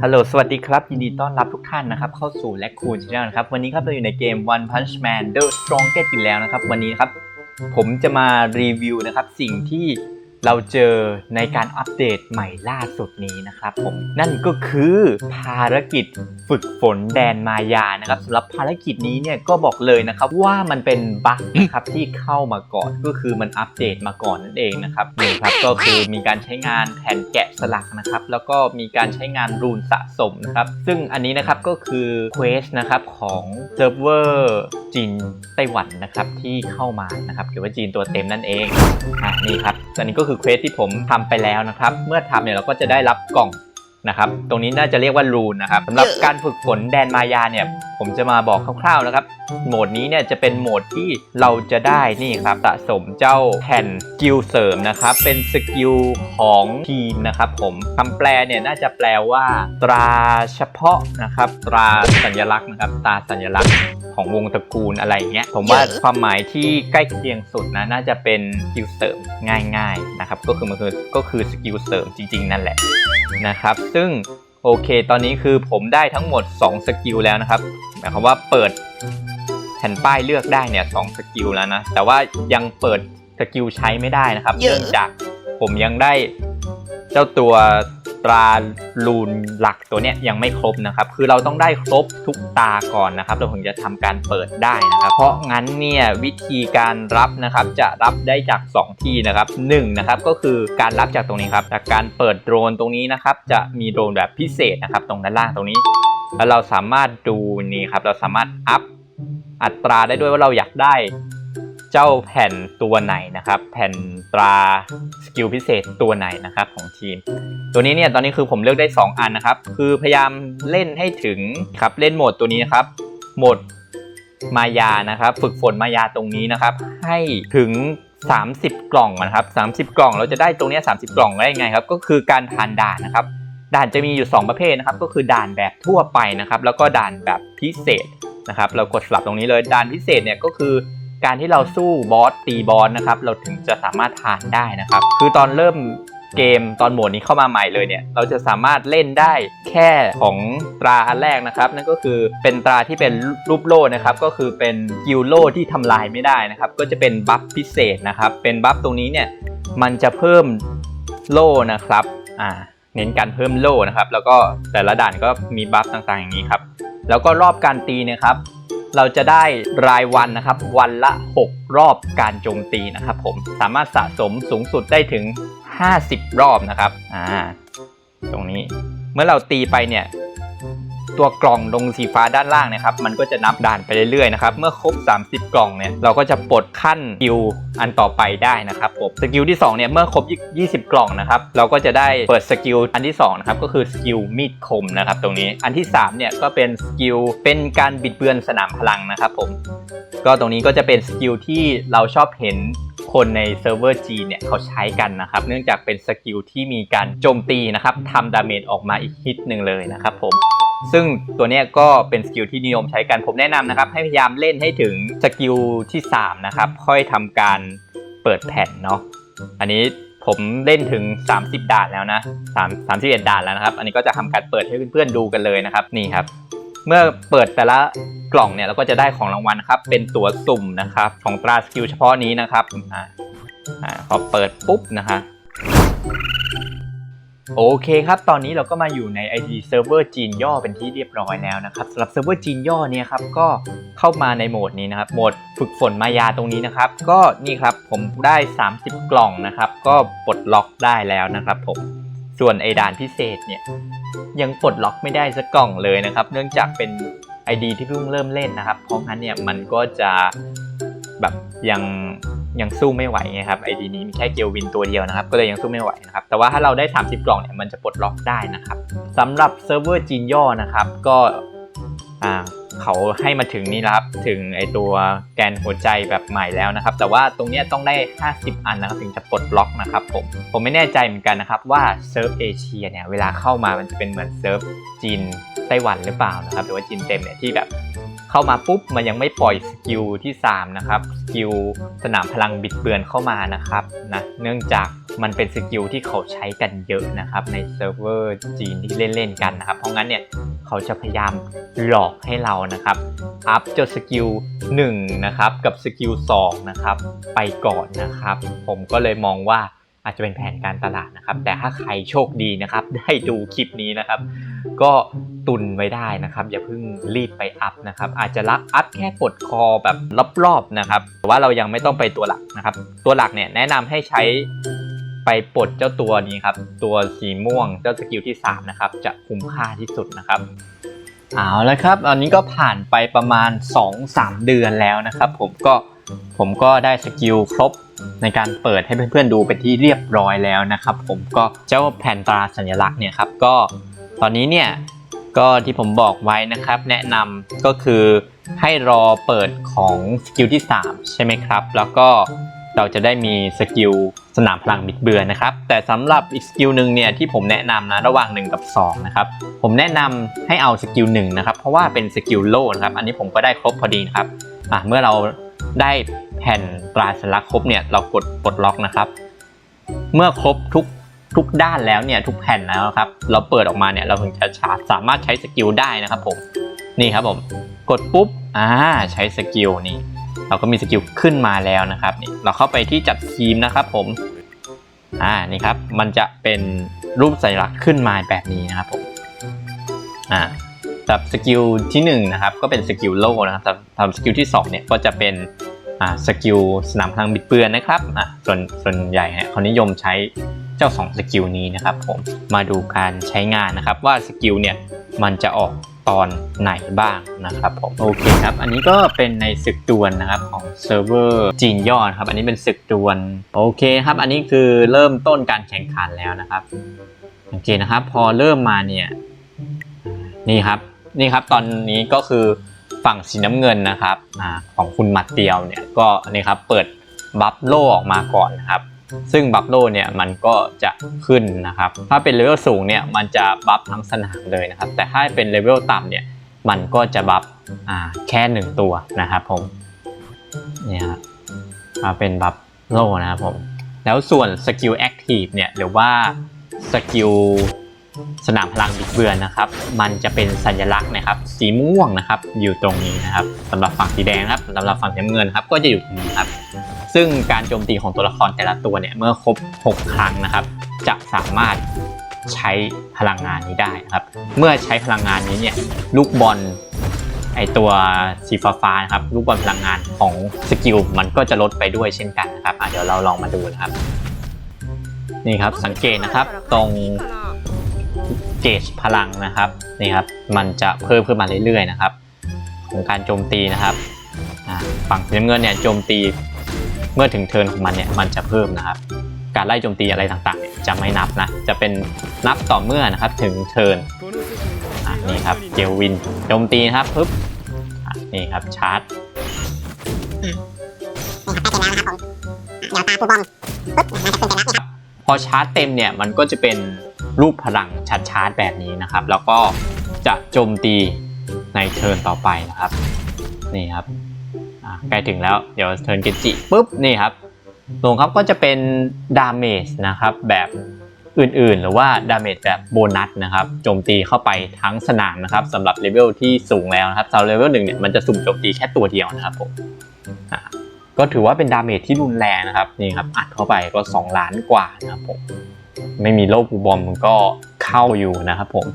ฮัลโหล สวัสดีครับ ยินดีต้อนรับทุกท่านนะครับ เข้าสู่และคูนช n แนลนะครับ วันนี้ครับเราอยู่ในเกม One Punch Man The Strongest อีกแล้วนะครับ วันนี้ครับ ผมจะมารีวิวนะครับ สิ่งที่ เราเจอในการอัปเดตใหม่ล่าสุดนี้นะครับผมนั่นก็คือภารกิจฝึกฝนแดนมายานะครับสำหรับภารกิจนี้เนี่ยก็บอกเลยนะครับว่ามันเป็นบั๊กนะครับที่เข้ามาก่อนก็คือมันอัปเดตมาก่อนนั่นเองนะครับนี่ครับก็คือมีการใช้งานแผ่นแกะสลักนะครับแล้วก็มีการใช้งานรูนสะสมนะครับซึ่งอันนี้นะครับก็คือเควสนะครับของเซิร์ฟเวอร์ จีนไต้หวันนะครับที่เข้ามานะครับหรือว่าจีนตัวเต็มนั่นเองอะนี่ครับอันนี้ก็คือเควสที่ผมทำไปแล้วนะครับ เมื่อทำเนี่ยเราก็จะได้รับกล่อง นะครับ ตรงนี้น่าจะเรียกว่ารูนนะครับสำหรับการฝึกฝนแดนมายาเนี่ย ผมจะมาบอกคร่าวๆนะครับ โหมดนี้เนี่ยจะเป็นโหมดที่เราจะได้นี่ครับสะสมเจ้าแผ่นสกิลเสริมนะครับ เป็นสกิลของทีมนะครับ ผมคำแปลเนี่ยน่าจะแปลว่า ตราเฉพาะนะครับ ตราสัญลักษณ์นะครับ ตราสัญลักษณ์ของวงตระกูลอะไรเงี้ย ผมว่าความหมายที่ใกล้เคียงสุดนะน่าจะเป็นสกิลเสริมง่ายๆนะครับ ก็คือมันคือก็คือสกิลเสริมจริงๆ นั่นแหละนะครับซึ่งโอเค ตอนนี้คือผมได้ทั้งหมด 2 สกิลแล้วนะครับ หมายความว่าเปิดแผ่นป้ายเลือกได้เนี่ยสสกิลแล้วนะ แต่ว่ายังเปิดสกิลใช้ไม่ได้นะครับเยอะเนื่องจากผมยังได้เจ้าตัว ตราลูนหลักตัวเนี้ยยังไม่ครบนะครับ คือเราต้องได้ครบทุกตาก่อนนะครับ เราถึงจะทำการเปิดได้นะครับ เพราะงั้นเนี่ยวิธีการรับนะครับจะรับได้จาก 2 ที่นะครับ1นะครับก็คือการรับจากตรงนี้ครับจากการเปิดโดรนตรงนี้นะครับ จะมีโดรนแบบพิเศษนะครับ ตรงด้านล่างตรงนี้ แล้วเราสามารถดูนี่ครับเราสามารถอัพอัตราได้ด้วยว่าเราอยากได้ เจ้าแผ่นตัวไหนนะครับ แผ่นตราสกิลพิเศษตัวไหนนะครับของทีม ตัวนี้เนี่ยตอนนี้คือผมเลือกได้ 2 อันนะครับ คือพยายามเล่นให้ถึงครับเล่นโหมดตัวนี้นะครับโหมดมายานะครับ ฝึกฝนมายาตรงนี้นะครับ ให้ถึง 30 กล่องนะครับ30 กล่องเราจะได้ตรงนี้ 30 กล่องได้ยังไงครับ ก็คือการผ่านด่านนะครับ ด่านจะมีอยู่ 2 ประเภทนะครับ ก็คือด่านแบบทั่วไปนะครับ แล้วก็ด่านแบบพิเศษนะครับ เรากดสลับตรงนี้เลยด่านพิเศษเนี่ยก็คือ การที่เราสู้บอสตีบอสนะครับ เราถึงจะสามารถผ่านได้นะครับ คือตอนเริ่มเกมตอนโหมดนี้เข้ามาใหม่เลยเนี่ย เราจะสามารถเล่นได้แค่ของตราอันแรกนะครับ นั่นก็คือเป็นตราที่เป็นรูปโล่นะครับ ก็คือเป็นกิลโล่ที่ทำลายไม่ได้นะครับ ก็จะเป็นบัฟพิเศษนะครับ เป็นบัฟตรงนี้เนี่ยมันจะเพิ่มโล่นะครับอ่าเน้นการเพิ่มโล่นะครับ แล้วก็แต่ละด่านก็มีบัฟต่างๆอย่างนี้ครับ แล้วก็รอบการตีเนะครับ เราจะได้รายวันนะครับ วันละ 6 รอบการโจมตีนะครับผมสามารถสะสมสูงสุดได้ถึง 50 รอบนะครับอ่าตรงนี้เมื่อเราตีไปเนี่ย ตัวกล่องตรงสีฟ้าด้านล่างนะครับ มันก็จะนับด่านไปเรื่อยๆนะครับ เมื่อครบ 30 กล่องเนี่ย เราก็จะปลดขั้นสกิลอันต่อไปได้นะครับผม สกิลที่2เนี่ย เมื่อครบ 20 กล่องนะครับ เราก็จะได้เปิดสกิลอันที่2นะครับ ก็คือสกิลมีดคมนะครับตรงนี้ อันที่3เนี่ยก็เป็นสกิลเป็นการบิดเบือนสนามพลังนะครับผม ก็ตรงนี้ก็จะเป็นสกิลที่เราชอบเห็นคนในเซิร์ฟเวอร์จีเนี่ยเขาใช้กันนะครับ เนื่องจากเป็นสกิลที่มีการโจมตีนะครับทำดาเมจออกมาอีกฮิตหนึ่งเลยนะครับผม ซึ่งตัวนี้ก็เป็นสกิลที่นิยมใช้กันผมแนะนำนะครับ ให้พยายามเล่นให้ถึงสกิลที่ 3 นะครับ ค่อยทำการเปิดแผ่นเนาะอันนี้ผมเล่นถึง 30 ด่านแล้วนะ3 31ด่านแล้วนะครับ อันนี้ก็จะทำการเปิดให้เพื่อนๆดูกันเลยนะครับนี่ครับ เมื่อเปิดแต่ละกล่องเนี่ยเราก็จะได้ของรางวัลนะครับ เป็นตั๋วสุ่มนะครับ ของตราสกิลเฉพาะนี้นะครับอ่าอ่าพอเปิดปุ๊บนะคะ โอเคครับ ตอนนี้เราก็มาอยู่ใน ID เซิร์ฟเวอร์จีนย่อเป็นที่เรียบร้อยแล้วนะครับสำหรับเซิร์ฟเวอร์จีนย่อเนี่ยครับก็เข้ามาในโหมดนี้นะครับ โหมดฝึกฝนมายาตรงนี้นะครับ ก็นี่ครับผมได้ 30 กล่องนะครับ ก็ปลดล็อกได้แล้วนะครับผม ส่วนไอด่านพิเศษเนี่ยยังปลดล็อกไม่ได้สักกล่องเลยนะครับ เนื่องจากเป็น ID ที่เพิ่งเริ่มเล่นนะครับ เพราะงั้นเนี่ยมันก็จะแบบยัง ยังสู้ไม่ไหวไงครับ ID นี้มีแค่เกียววินตัวเดียวนะครับ ก็เลยยังสู้ไม่ไหวนะครับ แต่ว่าถ้าเราได้ 30 กล่องเนี่ยมันจะปลดล็อกได้นะครับสำหรับเซิร์ฟเวอร์จีนย่อนะครับ ก็เขาให้มาถึงนี่ครับถึงไอตัวแกนหัวใจแบบใหม่แล้วนะครับ แต่ว่าตรงนี้ต้องได้ 50 อันนะครับถึงจะปลดล็อกนะครับผมผมไม่แน่ใจเหมือนกันนะครับว่าเซิร์ฟเอเชียเนี่ยเวลาเข้ามามันจะเป็นเหมือนเซิร์ฟจีนไต้หวันหรือเปล่านะครับหรือว่าจีนเต็มเนี่ยที่แบบ เข้ามาปุ๊บมันยังไม่ปล่อยสกิลที่ 3 นะครับ สกิลสนามพลังบิดเบือนเข้ามานะครับนะเนื่องจากมันเป็นสกิลที่เขาใช้กันเยอะนะครับในเซิร์ฟเวอร์จีนที่เล่นๆกันนะครับ เพราะงั้นเนี่ยเขาจะพยายามหลอกให้เรานะครับอัพจ้าสกิล1นะครับกับสกิล2นะครับไปก่อนนะครับ ผมก็เลยมองว่าอาจจะเป็นแผนการตลาดนะครับ แต่ถ้าใครโชคดีนะครับ ได้ดูคลิปนี้นะครับ ก็ ตุนไว้ได้นะครับ อย่าเพิ่งรีบไปอัพนะครับ อาจจะรักอัพแค่ปลดคอแบบรอบๆนะครับแต่ว่าเรายังไม่ต้องไปตัวหลักนะครับ ตัวหลักเนี่ยแนะนำให้ใช้ไปปลดเจ้าตัวนี้ครับ ตัวสีม่วงเจ้าสกิลที่3นะครับจะคุ้มค่าที่สุดนะครับเอาละครับอันนี้ก็ผ่านไปประมาณ 2-3 เดือนแล้วนะครับ ผมก็ผมก็ได้สกิลครบในการเปิดให้เพื่อนๆดูเป็นที่เรียบร้อยแล้วนะครับ ผมก็เจ้าแผ่นตราสัญลักษณ์เนี่ยครับก็ตอนนี้เนี่ย ก็ที่ผมบอกไว้นะครับ แนะนำก็คือให้รอเปิดของสกิลที่ 3 ใช่ไหมครับ แล้วก็เราจะได้มีสกิลสนามพลังบิดเบือนนะครับ แต่สำหรับอีกสกิลหนึ่งเนี่ยที่ผมแนะนำนะระหว่าง 1 กับ 2 นะครับ ผมแนะนำให้เอาสกิลหนึ่งนะครับ เพราะว่าเป็นสกิลโล่นะครับ อันนี้ผมก็ได้ครบพอดีนะครับอะเมื่อเราได้แผ่นตราสัญลักษณ์ครบเนี่ยเรากดปลดล็อกนะครับ เมื่อครบทุก ทุกด้านแล้วเนี่ยทุกแผ่นแล้วครับ เราเปิดออกมาเนี่ยเราถึงจะสามารถใช้สกิลได้นะครับผมนี่ครับผมกดปุ๊บอ่าใช้สกิลนี่เราก็มีสกิลขึ้นมาแล้วนะครับนี่เราเข้าไปที่จัดทีมนะครับผมอ่านี่ครับมันจะเป็นรูปสัญลักษณ์ขึ้นมาแบบนี้นะครับผมอ่าสำหรับสกิลที่1นะครับก็เป็นสกิลโล่นะครับสำหรับสกิลที่2เนี่ยก็จะเป็นอ่าสกิลสนามพลังบิดเบือนนะครับอ่าส่วนส่วนใหญ่เนี่ยเขานิยมใช้ จ้า2สกิลนี้นะครับผมมาดูการใช้งานนะครับว่าสกิลเนี่ยมันจะออกตอนไหนบ้างนะครับผมโอเคครับ อันนี้ก็เป็นในศึกดวลนะครับของเซิร์ฟเวอร์จีนยอนะครับ อันนี้เป็นศึกดวลโอเคครับ อันนี้คือเริ่มต้นการแข่งขันแล้วนะครับโอเคนะครับ พอเริ่มมาเนี่ยนี่ครับนี่ครับตอนนี้ก็คือฝั่งสีน้ำเงินนะครับอของคุณมัดเดียวเนี่ยก็นี่ครับเปิดบัฟโลออกมาก่อนนะครับ ซึ่งบัฟโลเนี่ยมันก็จะขึ้นนะครับ ถ้าเป็นเลเวลสูงเนี่ยมันจะบัฟทั้งสนามเลยนะครับ แต่ถ้าเป็นเลเวลต่ำเนี่ยมันก็จะบัฟแค่หนึ่งตัวนะครับผม เนี่ยครับมาเป็นบัฟโลนะครับผม แล้วส่วนสกิลแอคทีฟเนี่ยหรือว่าสกิลสนามพลังบิดเบือนนะครับ มันจะเป็นสัญลักษณ์นะครับ สีม่วงนะครับ อยู่ตรงนี้นะครับสำหรับฝั่งสีแดงครับสำหรับฝั่งสีน้ำเงินครับ ก็จะอยู่ตรงนี้ครับ ซึ่งการโจมตีของตัวละครแต่ละตัวเนี่ยเมื่อครบ 6 ครั้งนะครับ จะสามารถใช้พลังงานนี้ได้นะครับ เมื่อใช้พลังงานนี้เนี่ยลูกบอลไอตัวสีฟ้าๆนะครับลูกบอลพลังงานของสกิลมันก็จะลดไปด้วยเช่นกันนะครับเดี๋ยวเราลองมาดูนะครับ นี่ครับสังเกตนะครับตรงเกจพลังนะครับนี่ครับมันจะเพิ่มขึ้นมาเรื่อยๆนะครับ ของการโจมตีนะครับฝั่งสีน้ำเงินเนี่ยโจมตี เมื่อถึงเทิร์นของมันเนี่ยมันจะเพิ่มนะครับ การไล่โจมตีอะไรต่างๆเนี่ยจะไม่นับนะ จะเป็นนับต่อเมื่อนะครับถึงเทิร์นอะนี่ครับเจลวินโจมตีครับปึ๊บนี่ครับชาร์จนี่ครับใกล้เสร็จแล้วนะครับผมเดี๋ยวตาปูบอมปุ๊บมันจะขึ้นไปแล้วครับพอชาร์จเต็มเนี่ยมันก็จะเป็นรูปพลังชัดชาร์จแบบนี้นะครับ แล้วก็จะโจมตีในเทิร์นต่อไปนะครับ นี่ครับ ใกล้ถึงแล้ว เดี๋ยวเทิร์นเกจิปุ๊บนี่ครับลงครับก็จะเป็นดาเมจนะครับแบบอื่นๆ หรือว่าดาเมจแบบโบนัสนะครับโจมตีเข้าไปทั้งสนามนะครับสำหรับเลเวลที่สูงแล้วนะครับสำหรับเลเวลหนึ่งเนี่ยมันจะสุ่มโจมตีแค่ตัวเดียวนะครับผมอะก็ถือว่าเป็นดาเมจที่รุนแรงนะครับนี่ครับอัดเข้าไปก็ 2 ล้านกว่านะครับผมไม่มีโลกบูบอมมันก็เข้าอยู่นะครับผม